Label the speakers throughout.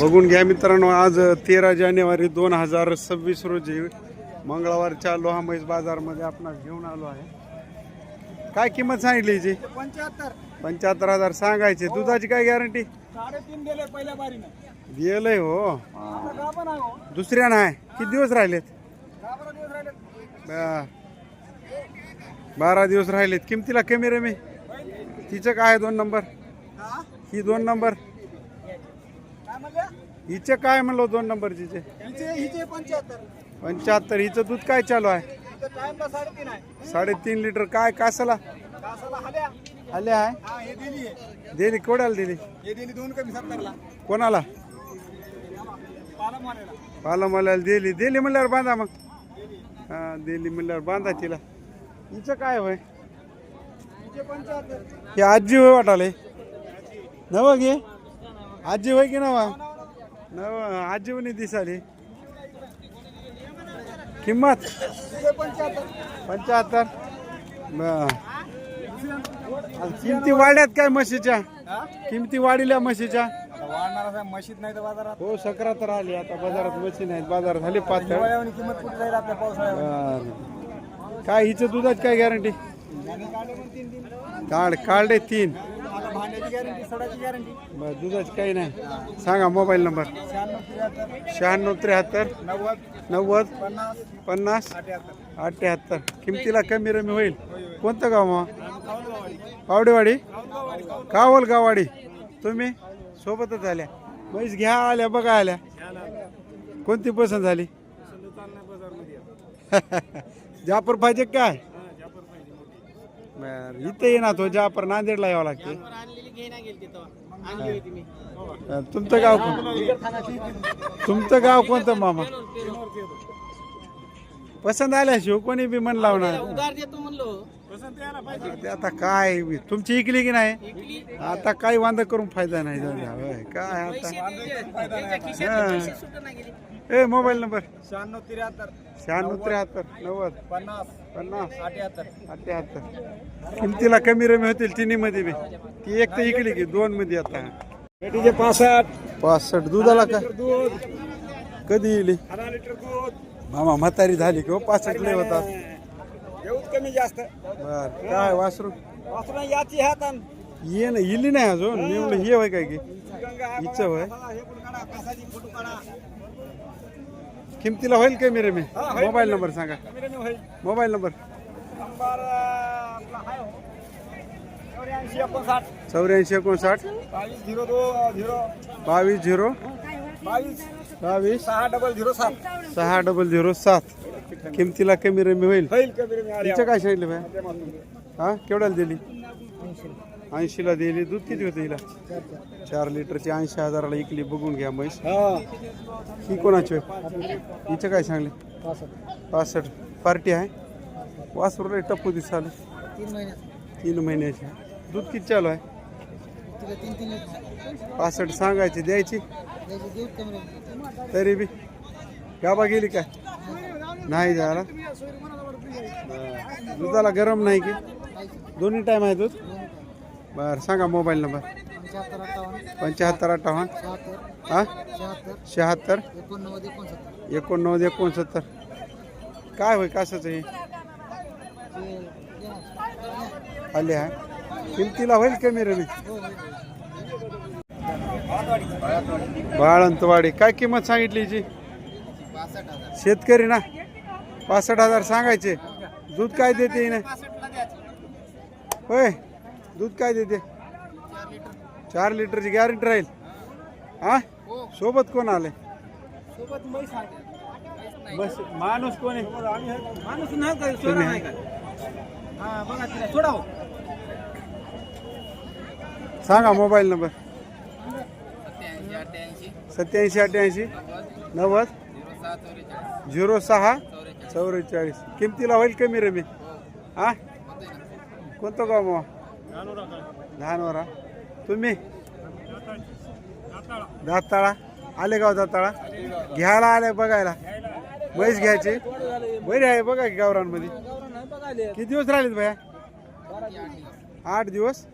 Speaker 1: बघून घ्या मित्रांनो आज तेरा जानेवारी दोन हजार सव्वीस रोजी मंगळवारच्या लोहा म्हैस बाजारमध्ये आपण घेऊन आलो आहे. काय किंमत सांगितली हिची?
Speaker 2: पंच्याहत्तर.
Speaker 1: पंच्याहत्तर हजार सांगायचे. दुधाची काय गॅरंटी?
Speaker 2: साडेतीन गेले पहिल्या बारीनं.
Speaker 1: गेलंय हो.
Speaker 2: हो?
Speaker 1: दुसऱ्या नाही. किती दिवस राहिलेत?
Speaker 2: बरं. दिवस
Speaker 1: राहिलेत. किमतीला कमी रमी? तिचं काय आहे दोन नंबर?
Speaker 2: हा?
Speaker 1: ही दोन नंबर? हिचं काय म्हणलो दोन नंबर तिचे
Speaker 2: हिचे हिचे पंच्याहत्तर.
Speaker 1: पंच्याहत्तर. हिचं दूध काय चालू आहे?
Speaker 2: टाइमला साडेतीन आहे.
Speaker 1: साडेतीन लिटर. काय कासाला?
Speaker 2: कासाला हल्या.
Speaker 1: आले आहे?
Speaker 2: हा हे दिली आहे.
Speaker 1: दिली. कोड्याला दिली?
Speaker 2: हे दिली दोन कमी सत्तरला.
Speaker 1: कोणाला?
Speaker 2: पाला मारायला
Speaker 1: पाला मला दिली. दिली म्हणल्यावर बांधा मग. हा दिली म्हणल्यावर बांधा तिला. हिचं काय होय?
Speaker 2: हिचे पंच्याहत्तर.
Speaker 1: हे आजी होय वाटाले? नव घे आजी होय की नवा. नव आजी म्हणे दिसाली. किंमत?
Speaker 2: पंच्याहत्तर.
Speaker 1: किमती वाढल्यात काय म्हशीच्या? किमती वाढल्या म्हशीच्या?
Speaker 2: वाढणार मशीद नाही तर बाजारात.
Speaker 1: हो सकरा तर आली आता बाजारात म्हशी नाहीत. बाजारात झाली पातळ.
Speaker 2: हिवाळ्यावर किंमत कुठे जाईल आपल्या पावसाळ्यावर
Speaker 1: बर. काय हिचं दुधाची काय गॅरंटी काढ काढले तीन.
Speaker 2: भांड्याची गॅरंटी सोडाची गॅरंटी
Speaker 1: बर दुधाची काही नाही. सांगा मोबाईल नंबर.
Speaker 2: शहाण्णव त्र्याहत्तर.
Speaker 1: शहाण्णव त्र्याहत्तर.
Speaker 2: नव्वद.
Speaker 1: नव्वद.
Speaker 2: पन्नास.
Speaker 1: पन्नास.
Speaker 2: अठ्याहत्तर.
Speaker 1: अठ्ठ्याहत्तर किमतीला कमी रमी होईल. कोणतं गाव मग? पावडेवाडी
Speaker 2: खाऊनगाववाडी खाऊन
Speaker 1: कावल गाववाडी तुम्ही? सोबतच आल्या. म्हैस घ्या आल्या बघा आल्या. कोणती पसंत झाली? जापर पाहिजे काय? बर इथे ये ना तो जापर नांदेडला यावं लागते. तुमचं गाव कोण? तुमचं गाव कोणतं मामा? पसंत आल्या शिव कोणी बी मन लावणार.
Speaker 3: उधार देतो म्हणलो.
Speaker 1: ते आता काय तुमची इकली की नाही? आता काही वांदा करून फायदा नाही. होय, काय आता?
Speaker 3: नाही
Speaker 1: ए मोबाईल नंबर?
Speaker 2: शहाण्णव त्र्याहत्तर.
Speaker 1: शहाण्णव त्र्याहत्तर नव्वद.
Speaker 2: पन्नास.
Speaker 1: पन्नास.
Speaker 2: अठ्याहत्तर.
Speaker 1: अठ्याहत्तर. किमतीला कमी रमी होतील तिन्ही मध्ये बी. ती एक तर इकली की दोन मध्ये आता.
Speaker 2: पेटीचे पासष्ट.
Speaker 1: पासष्ट. दुधाला का
Speaker 2: दूध.
Speaker 1: कधी येईल
Speaker 2: अडा लिटर दूध.
Speaker 1: मामा म्हातारी झाली की हो पासष्ट होतात.
Speaker 2: एवढं कमी जास्त.
Speaker 1: बर काय वासरू?
Speaker 2: वासना याची हातान
Speaker 1: ये ना इली नाही अजून मी म्हणलं हे होय काय की?
Speaker 2: गंगा हा
Speaker 1: हिचं होय.
Speaker 2: बघा, हे पण काढा कासाची फोटो काढा.
Speaker 1: किमतीला होईल कमी
Speaker 2: हा, होईल.
Speaker 1: मोबाईल नंबर सांगा.
Speaker 2: कमी कमी होईल.
Speaker 1: Mobile number.
Speaker 2: नंबर अं, आपला हाय हो. चौऱ्याऐंशी एकोणसाठ.
Speaker 1: चौऱ्याऐंशी एकोणसाठ.
Speaker 2: बावीस झिरो दो झिरो.
Speaker 1: बावीस झिरो.
Speaker 2: बावीस.
Speaker 1: बावीस.
Speaker 2: सहा डबल झिरो सात.
Speaker 1: सहा डबल झिरो सात. किमतीला कमी रमी होईल?
Speaker 2: होईल कमी कमी आले
Speaker 1: तिचं काय सांगितलं बाय हा? केवढ्याला दिली? ऐंशीला. दिली. दूध किती होतं हिला? चार लिटरची ऐंशी हजाराला इकली. बघून घ्या म्हैस. ही. कोणाची? हिचं काय सांगले? पासष्ट. पार्टी आहे? वासरू रे टप्पू दिसाले
Speaker 2: तीन
Speaker 1: महिन्याची. दूध किती चालू आहे? पासष्ट सांगायची द्यायची? तरी बी. गाबा गेली काय? नाही झाला. दुधाला गरम नाही की? दोन्ही टाईम आहे दूध? बरं सांगा मोबाईल नंबर
Speaker 2: पंच्याहत्तर अठ्ठावन्न.
Speaker 1: पंच्याहत्तर अठ्ठावन्न
Speaker 2: शहात्तर
Speaker 1: हा?
Speaker 2: शहात्तर.
Speaker 1: शहात्तर
Speaker 2: एकोणनव्वद एकोणसत्तर.
Speaker 1: एकोणनव्वद एकोणसत्तर काय होय कशाचं हे? आले आहे किमतीला होईल कमी रवी बाळंतवाडी. काय किंमत सांगितली जी शेतकरी ना? पासष्ट हजार सांगायचे. दूध काय देते हिने? होय दूध काय देते? चार लिटरची गॅरंटी राहील. हा? सोबत कोण आले
Speaker 2: सोबत
Speaker 1: बस माणूस कोण
Speaker 2: माणूस नाही सोडाव
Speaker 1: सांगा मोबाईल नंबर.
Speaker 3: सत्याऐंशी अठ्ठ्याऐंशी
Speaker 1: नव्वद
Speaker 3: झिरो सहा
Speaker 1: चौवेचाळीस. किमतीला होईल कमी रमी? हा? कोणतं गाव मग धानवरा. तुम्ही? दाताळा. आले गाव दाताळा? घ्यायला आले बघायला. म्हैस घ्यायची? बरी आहे बघा की गावरांमध्ये किती दिवस राहिलेत भया? आठ दिवस?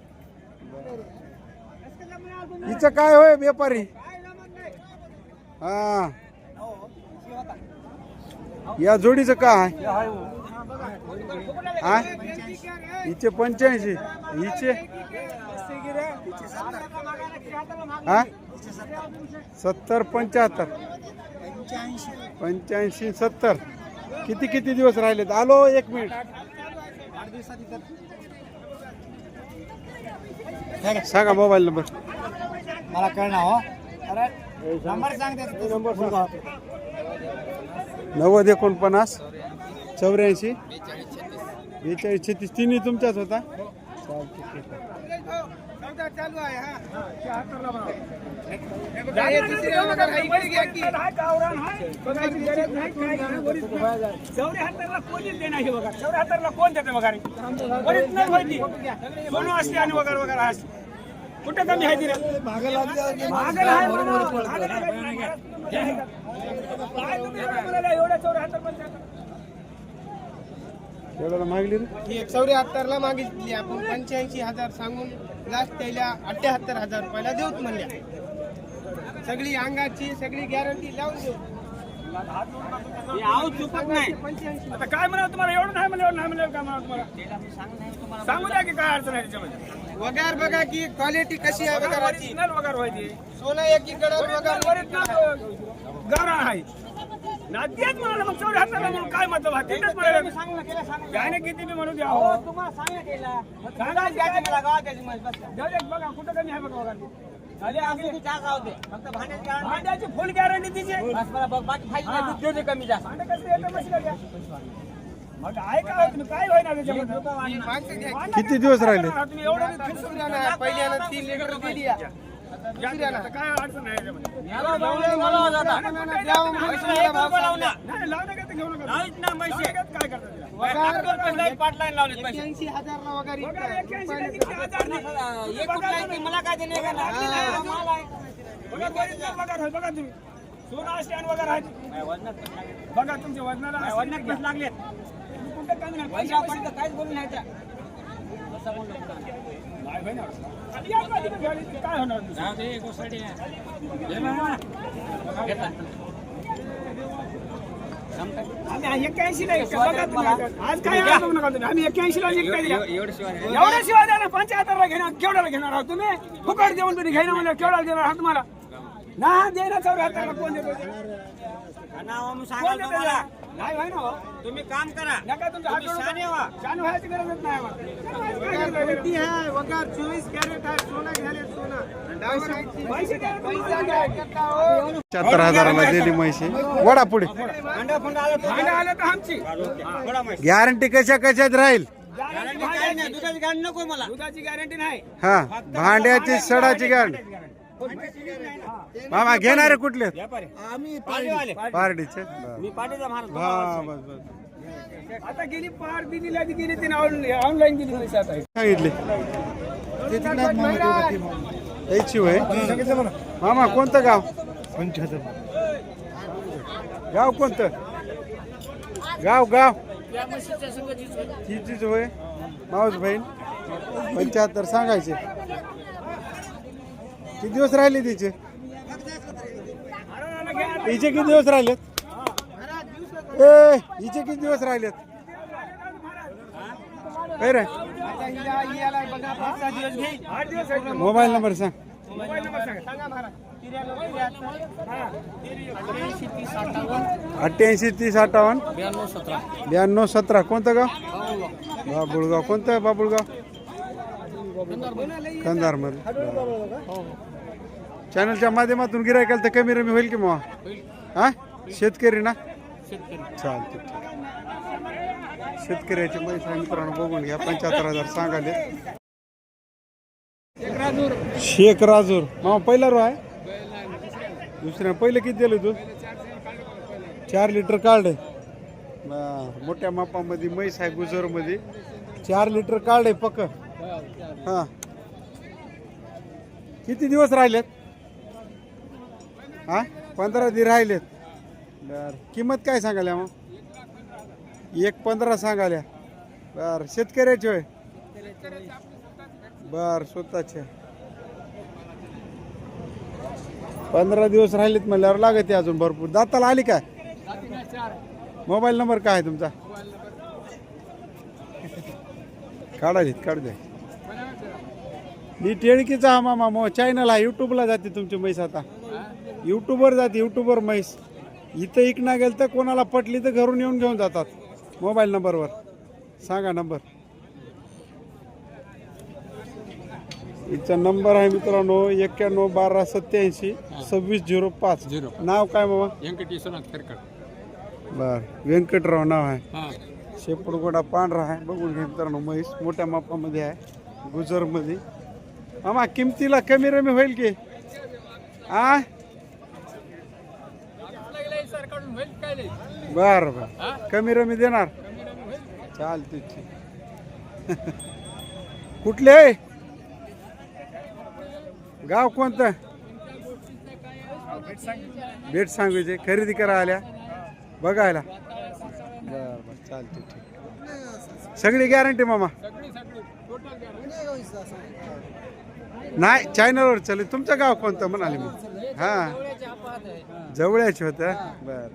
Speaker 1: हिचं काय होय व्यापारी? हा. या जोडीचं का आहे? हा. हिचे पंच्याऐंशी. हिचे? हा? सत्तर पंच्याहत्तर. पंच्याऐंशी सत्तर. किती किती दिवस राहिलेत? आलो एक मिनिट. सांगा मोबाईल नंबर.
Speaker 2: मला कळणार हो. नंबर सांगते. नंबर
Speaker 1: नव्वद एकोणपन्नास चौऱ्याऐंशी
Speaker 3: बेचाळीस छत्तीस.
Speaker 1: तिन्ही तुमच्याच होता?
Speaker 4: चौऱ्याहत्तरला कोणीच देणार हे वगैरे चौऱ्याहत्तरला कोण देते वगैरे बरीच नाही माहिती सोनू असते आणि वगैरे वगैरे असते कुठे कमी आहे तिला मागं
Speaker 1: एवढ्याला मागली रे?
Speaker 2: ही ला मागितली. आपण पंच्याऐंशी हजार सांगून लास्ट त्याला अठ्याहत्तर हजार रुपयाला देऊत म्हणल्या. सगळी अंगाची सगळी गॅरंटी लावून देऊ.
Speaker 4: आव चुकत नाही.
Speaker 2: पंच्याऐंशी.
Speaker 4: आता काय म्हणा तुम्हाला? एवढं नाही म्हणलं एवढं नाही म्हणलं काय म्हणा तुम्हाला? सांगू द्या की काय अडचण आहे त्याच्यामध्ये.
Speaker 2: वगार बघा की क्वालिटी कशी आहे वगाराची.
Speaker 4: ओरिजिनल वगैरे व्हायची.
Speaker 2: सोनं एकीकडे वगार
Speaker 4: ओरिजिनल गावरान आहे. ना तेच म्हणाले मग चौऱ्याहत्तरला म्हणून काय मतलब आहे? तेच म्हणाले. त्याने किती बी म्हणू द्या. हो. की जाऊ दे, बघा कुठं कमी आहे बघा वगैरे. भांड्याची फुल गॅरंटी तिची. भांडे कसं येतं मशीला घ्या. मग ऐका हो तुम्ही काय होईना त्याच्यामध्ये.
Speaker 1: किती दिवस राहिले?
Speaker 4: तुम्ही एवढं.
Speaker 2: पहिल्यानं तीन लिटर दिली आहे.
Speaker 4: काय अडचण याच्यामध्ये? काय करता त्याला?
Speaker 2: वगार एक्क्याऐंशी हजारला वगार
Speaker 4: बघा, का? हजार तुम्ही. सोनं स्टँड वगैरे आहे. बघा तुमच्या वजनाला वजनात पैसे लागले कुठं कमी नाही पैसे-
Speaker 3: काहीच बोलू नाही
Speaker 4: काय होणार आम्ही एक्क्याऐंशी ला आज काय आज नका तुम्ही आम्ही एक्क्याऐंशी ला एवढ्या शिवाय द्या ना पंच्याहत्तरला घेणार केवढ्याला घेणार आहात तुम्ही? फुकट देऊन तुम्ही घेणार म्हणजे केवढ्याला देणार आहात तुम्हाला ना देणार ना चौऱ्याहत्तरला कोण देतो? नाही ना हो.
Speaker 3: तुम्ही काम करा.
Speaker 4: नका तुमच्या हात जोडून- शहाणे व्हायची गरजच नाही आम्हाला. काय
Speaker 2: वगार
Speaker 4: करताय?
Speaker 2: कोणती आहे वगार चोवीस कॅरेट आहे सोनं घ्याले सोनं. डायमंड आहे.
Speaker 4: पैसे द्या ना
Speaker 2: पैसा
Speaker 4: तुम्हाला.
Speaker 2: द्या करता हो.
Speaker 1: पंच्याहत्तर हजाराला दिली म्हैशी. वडा पुढे.
Speaker 4: भांडं आलं तर आमची.
Speaker 1: गॅरंटी कशा कशात राहील?
Speaker 4: दुधाची गॅरंटी नको मला. दुधाची गॅरंटी नाही.
Speaker 1: हा भांड्याची सडाची गॅरंटी मामा घेणारे कुठले? पारडीचे बरं. हा बस बस.
Speaker 4: आता गेली पार गेली ती ऑनलाईन गेली पैसे आता
Speaker 1: सांगितले मामा कोणतं गाव? गाव कोणतं? गाव गाव. तिचीच होय? माऊस बहीण? पंच्याहत्तर सांगायचे. किती दिवस राहिले तिचे? हिचे किती दिवस राहिलेत? ए हिचे किती दिवस राहिलेत? काय रे. मोबाईल नंबर सांग. अठ्ठ्याऐंशी तीस अठ्ठावन्न.
Speaker 3: ब्याण्णव सतरा.
Speaker 1: ब्याण्णव सतरा. कोणतं गाव? बाबुळगाव. कोणतं बाबुळगाव? कंधारमध्ये चॅनलच्या माध्यमातून गिरायकाल तर कमी रमी होईल की मग? हा? शेतकरी ना? चालते शेतकऱ्याचे पैसे मित्रांनो बघून घ्या. पंच्याहत्तर हजार सांगाले शेख राजूर. मामा पहिला रो आहे? दुसऱ्या पहिलं किती दिलं तू? चार लिटर काढ. मोठ्या मापामध्ये म्हैस आहे गुजरमध्ये. चार लिटर काढ आहे पक्क. हां. किती दिवस राहिलेत? हां? पंधरा दिवस राहिलेत. बर. किंमत काय सांगाल्या मग? एक पंधरा सांगाल्या बर. शेतकऱ्याची होय? बर स्वतःचे. पंधरा दिवस राहिलेत म्हणल्यावर लागते अजून भरपूर. दाताला आली काय मोबाईल नंबर काय आहे तुमचा? काढालीत काढू द्या. मी टेळकीचा हा मामा मो चॅनल आहे युट्यूबला जाते तुमची म्हैस आता. युट्यूबवर जाते युट्यूबवर म्हैस. इथं इकना गेलं तर कोणाला पटली तर घरून येऊन घेऊन जातात. मोबाईल नंबरवर सांगा नंबर हिचा नंबर आहे मित्रांनो एक्क्याण्णव बारा सत्याऐंशी सव्वीस झिरो पाच.
Speaker 5: झिरो
Speaker 1: नाव काय मामा?
Speaker 5: व्यंकटेश्वरनाथ खेरकर.
Speaker 1: बर व्यंकटराव नाव आहे.
Speaker 5: हां.
Speaker 1: शेपूडगोडा पांढरा आहे. बघून घे मित्रांनो म्हैस मोठ्या मापामध्ये आहे गुजरमध्ये. मामा किमतीला कमी रमी होईल की? आ? बर बर. कमी रमी देणार? चालते ठीक. कुठले? आहे? गाव कोणतं? भेट सांगायचे खरेदी करा आल्या. बघायला. बर बर चालते ठीक. सगळी गॅरंटी मामा. नाही चॅनलवर चालेल. तुमचं गाव कोणतं म्हणाले मी? हा जवळचे होतं? बर.